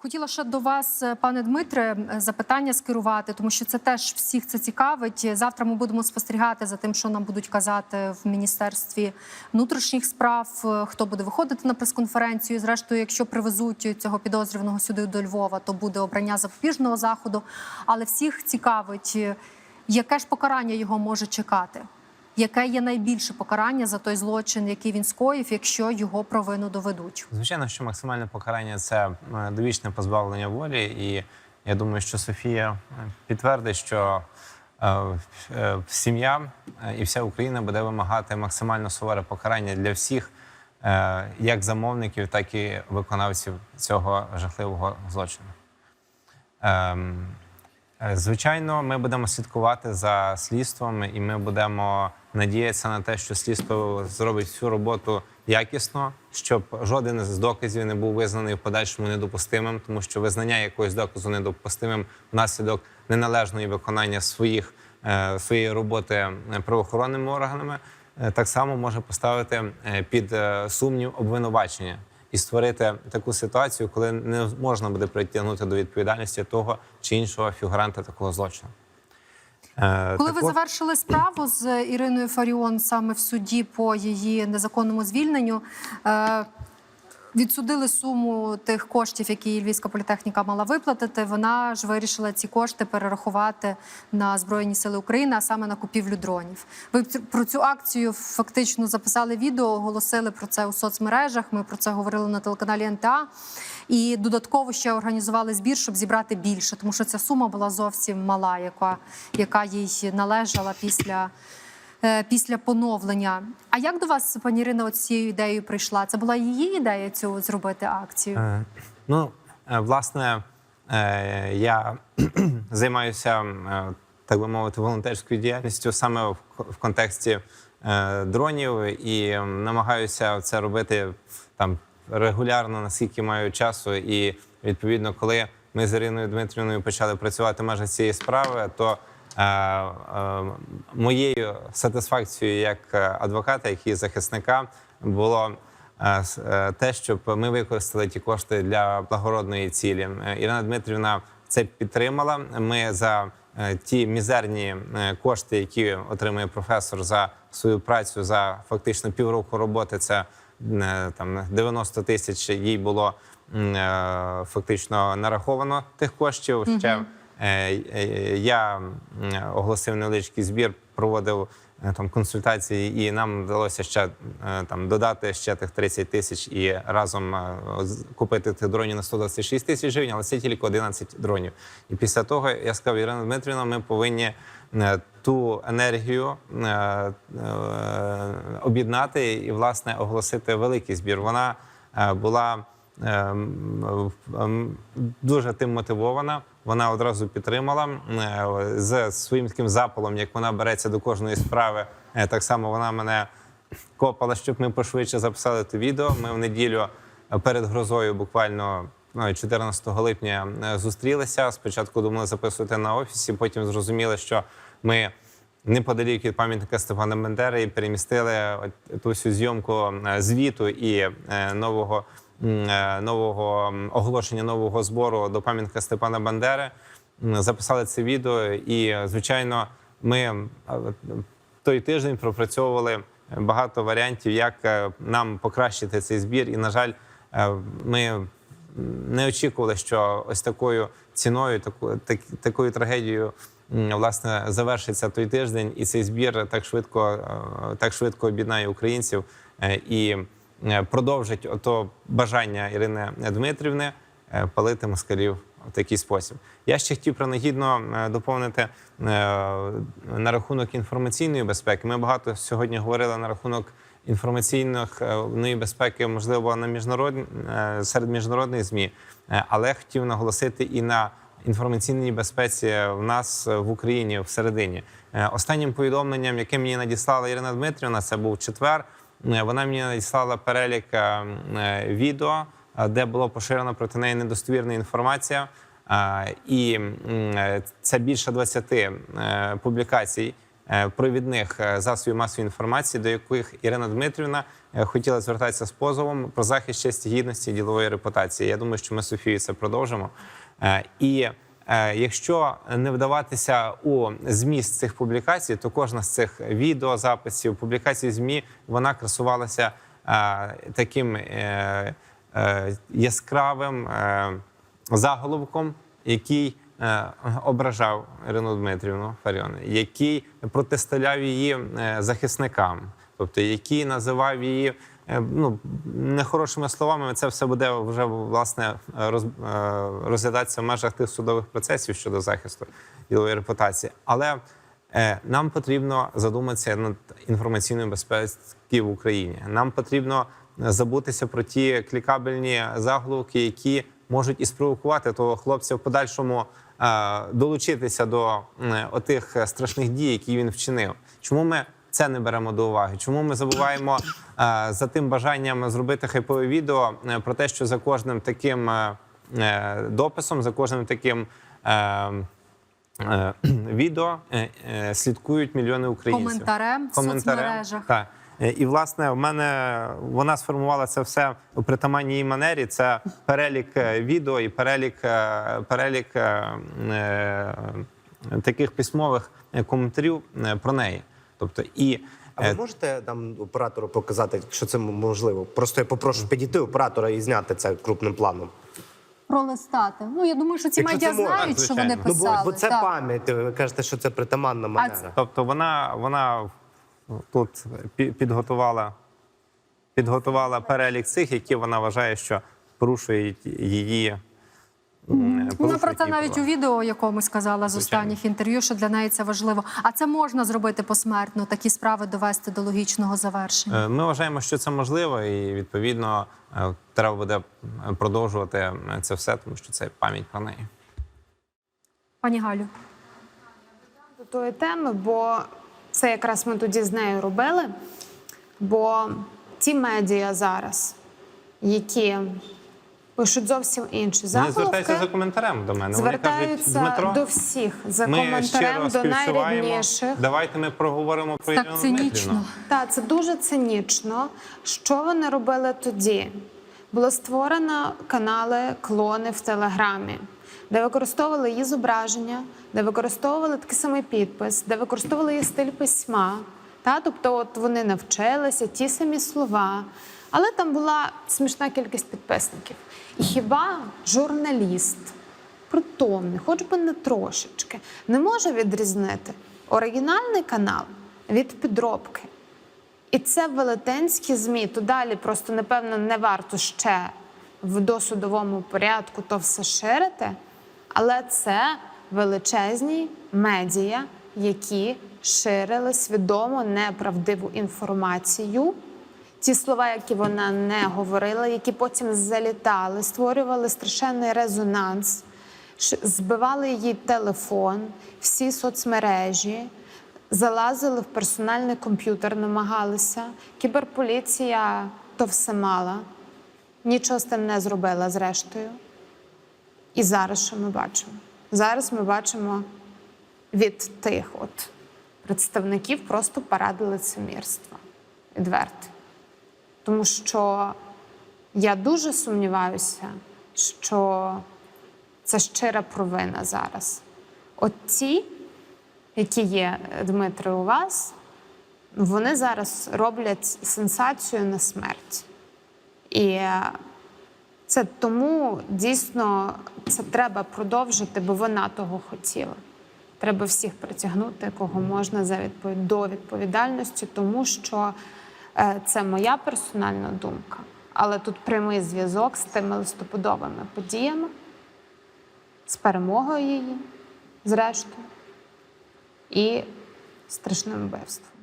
Хотіла ще до вас, е, пане Дмитре, е, запитання скерувати, тому що це теж всіх це цікавить. Завтра ми будемо спостерігати за тим, що нам будуть казати в міністерстві внутрішніх справ, е, хто буде виходити на прес-конференцію. Зрештою, якщо привезуть цього підозрюваного сюди до Львова, то буде обрання запобіжного заходу. Але всіх цікавить, яке ж покарання його може чекати. Яке є найбільше покарання за той злочин, який він скоїв, якщо його провину доведуть? Звичайно, що максимальне покарання це е, довічне позбавлення волі, і я думаю, що Софія е, підтвердить, що е, сім'я і вся Україна буде вимагати максимально суворе покарання для всіх, як замовників, так і виконавців цього жахливого злочину. Е, Звичайно, ми будемо слідкувати за слідством, і ми будемо надіятися на те, що слідство зробить всю роботу якісно, щоб жоден з доказів не був визнаний в подальшому недопустимим, тому що визнання якогось доказу недопустимим внаслідок неналежної виконання своїх е, своєї роботи правоохоронними органами е, так само може поставити під сумнів обвинувачення і створити таку ситуацію, коли не можна буде притягнути до відповідальності того чи іншого фігуранта такого злочину. Коли Коли ви також- завершили справу з Іриною Фаріон саме в суді по її незаконному звільненню, е, відсудили суму тих коштів, які Львівська політехніка мала виплатити. Вона ж вирішила ці кошти перерахувати на Збройні Сили України, а саме на купівлю дронів. Ви про цю акцію фактично записали відео, оголосили про це у соцмережах. Ми про це говорили на телеканалі НТА. І додатково ще організували збір, щоб зібрати більше, тому що ця сума була зовсім мала, яка, яка їй належала після. Е, Після поновлення. А як до вас, пані Ірина, цією ідеєю прийшла? Це була її ідея цю зробити акцію? Е, Ну, е, власне, я займаюся, так би мовити, волонтерською діяльністю саме в контексті дронів і намагаюся це робити там регулярно, наскільки маю часу. І відповідно, коли ми з Іриною Дмитрівною почали працювати межах цієї справи, то моєю сатисфакцією як е, адвоката, як і захисника, було е, е, те, щоб ми використали ті кошти для благородної цілі. Ірина Дмитрівна це підтримала. Ми за ті мізерні кошти, які отримує професор за свою працю за фактично півроку роботи. Це там 90 тисяч їй було фактично нараховано тих коштів. Ще я оголосив невеличкий збір, проводив е, там консультації, і нам вдалося ще е, там додати ще тих 30 тисяч і разом е, купити тих дронів на 126 тисяч гривень, але це тільки 11 дронів. І після того я сказав, Ірина Дмитрівна, ми повинні е, ту енергію е, е, об'єднати і власне оголосити великий збір. Вона е, була дуже тим мотивована. Вона одразу підтримала е, з своїм таким запалом, як вона береться до кожної справи. е, Так само вона мене копала, щоб ми пошвидше записали те відео. Ми в неділю перед грозою, буквально ну, 14 липня, е, зустрілися. Спочатку думали записувати на офісі, потім зрозуміли, що ми неподалік від пам'ятника Степана Бендери перемістили ту всю зйомку звіту і нового, нового оголошення нового збору до пам'ятника Степана Бандери. Записали це відео, і звичайно, ми е, той тиждень пропрацьовували багато варіантів, як е, нам покращити цей збір. І, на жаль, е, ми не очікували, що ось такою ціною, таку, такою трагедією. Власне, завершиться той тиждень, і цей збір так швидко, е, так швидко об'єднає українців е, і е, продовжить ото бажання Ірини Дмитрівни е, палити москалів в такий спосіб. Я ще хотів принагідно е, доповнити е, на рахунок інформаційної безпеки. Ми багато сьогодні говорили на рахунок інформаційної безпеки, можливо, на міжнародні е, серед міжнародних змі, Е, але хотів наголосити і на інформаційній безпеці в нас е, в Україні всередині. Е, Останнім повідомленням, яке мені надіслала Ірина Дмитрівна, це був четвер. Е, Вона мені надіслала перелік е, е, відео, де було поширено проти неї недостовірна інформація. І це більше 20 е, публікацій провідних засобів масової інформації, до яких Ірина Дмитрівна хотіла звертатися з позовом про захист честі гідності і ділової репутації. Я думаю, що ми з Софією це продовжимо. І якщо не вдаватися у зміст цих публікацій, то кожна з цих відеозаписів, публікацій ЗМІ, вона красувалася е, таким е, е, яскравим е, заголовком, який е, ображав Ірину Дмитрівну Фаріон, який протиставляв її е, захисникам, тобто який називав її е, ну, нехорошими словами. Це все буде вже власне роз, е, розглядатися в межах тих судових процесів щодо захисту ділової репутації. Але е, нам потрібно задуматися над інформаційною безпеки в Україні. Нам потрібно забутися про ті клікабельні заголовки, які можуть і спровокувати того хлопця в подальшому е, долучитися до е, отих страшних дій, які він вчинив. Чому ми це не беремо до уваги? Чому ми забуваємо е, за тим бажанням зробити хайпове відео е, про те, що за кожним таким е, дописом, за кожним таким. Відео слідкують мільйони українців Коментарем в соцмережах. Так. І власне в мене вона сформувала це все у притаманній манері. Це перелік відео і перелік, перелік таких письмових коментарів про неї. Тобто, і А ви е, можете там оператору показати, якщо це можливо? Просто я попрошу підійти оператора і зняти це крупним планом. Пролистати. Ну я думаю, що ці Якщо медіа це можна, знають, що вони звичайно. Ну бо, писали. бо це так. пам'ять. Ви кажете, що це притаманна манера. тобто вона, вона тут пі- підготувала, підготувала перелік цих, які вона вважає, що порушують її. М, Вона про це навіть права. у відео якомусь сказала з останніх інтерв'ю, що для неї це важливо. А це можна зробити посмертно, такі справи довести до логічного завершення. Е, Ми вважаємо, що це можливо, і відповідно е, треба буде е, продовжувати е, це все, тому що це пам'ять про неї. Пані Галю. до тої теми, бо це якраз ми тоді з нею робили. Бо ті медіа зараз, які пишуть зовсім інші Вони звертаються за коментарем до мене. Вони кажуть, звертаються Дмитро, до всіх за ми коментарем до найрідніших. Давайте ми проговоримо про Так Ірину цинічно. Дмитрівну. Так, це дуже цинічно. Що вони робили тоді? Було створено канали клони в Телеграмі, де використовували її зображення, де використовували такий самий підпис, де використовували її стиль письма. Та? Тобто, от вони навчилися ті самі слова, але там була смішна кількість підписників. Хіба журналіст, притомний, хоч би не трошечки, не може відрізнити оригінальний канал від підробки? І це велетенські ЗМІ. То далі просто, напевно, не варто ще в досудовому порядку то все ширити, але це величезні медіа, які ширили свідомо неправдиву інформацію. Ті слова, які вона не говорила, які потім залітали, створювали страшенний резонанс, збивали її телефон, всі соцмережі, залазили в персональний комп'ютер, намагалися. Кіберполіція то все мала, нічого з тим не зробила зрештою. І зараз що ми бачимо? Зараз ми бачимо від тих от представників просто паради лицемірства. Відверто. Тому що я дуже сумніваюся, що це щира провина зараз. От ті, які є, Дмитре, у вас, вони зараз роблять сенсацію на смерть. І е, це тому дійсно це треба продовжити, бо вона того хотіла. Треба всіх притягнути, кого можна за відпов... до відповідальності, тому що е, це моя персональна думка. Але тут прямий зв'язок з тими листопадовими подіями, з перемогою її, зрештою, і страшним вбивством.